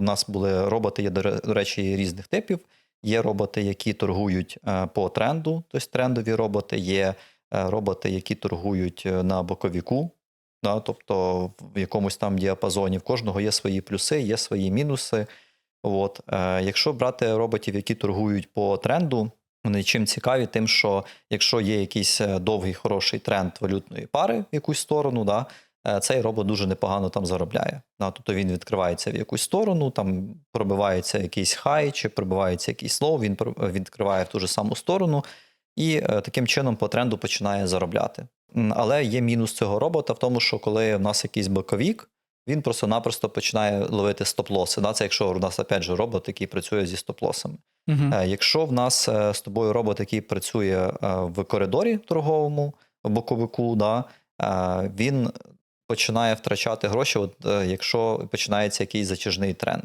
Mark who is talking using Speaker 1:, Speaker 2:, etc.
Speaker 1: У нас були роботи, є, до речі, різних типів. Є роботи, які торгують е, по тренду, тобто трендові роботи, є е, роботи, які торгують е, на боковіку, да, тобто в якомусь там діапазоні. В кожного є свої плюси, є свої мінуси. От. Якщо брати роботів, які торгують по тренду, вони чим цікаві, тим, що якщо є якийсь довгий хороший тренд валютної пари в якусь сторону, да, цей робот дуже непогано там заробляє. Тобто він відкривається в якусь сторону, там пробивається якийсь хай чи пробивається якийсь лоу, він про- відкриває в ту ж саму сторону і е, таким чином по тренду починає заробляти. Але є мінус цього робота в тому, що коли в нас якийсь боковік, він просто-напросто починає ловити стоп-лоси. Да? Це якщо у нас опять же робот, який працює зі стоп-лосами. Е, Якщо в нас е, з тобою робот, який працює е, в коридорі торговому, в боковику, да, е, він починає втрачати гроші, от, е, якщо починається якийсь затяжний тренд.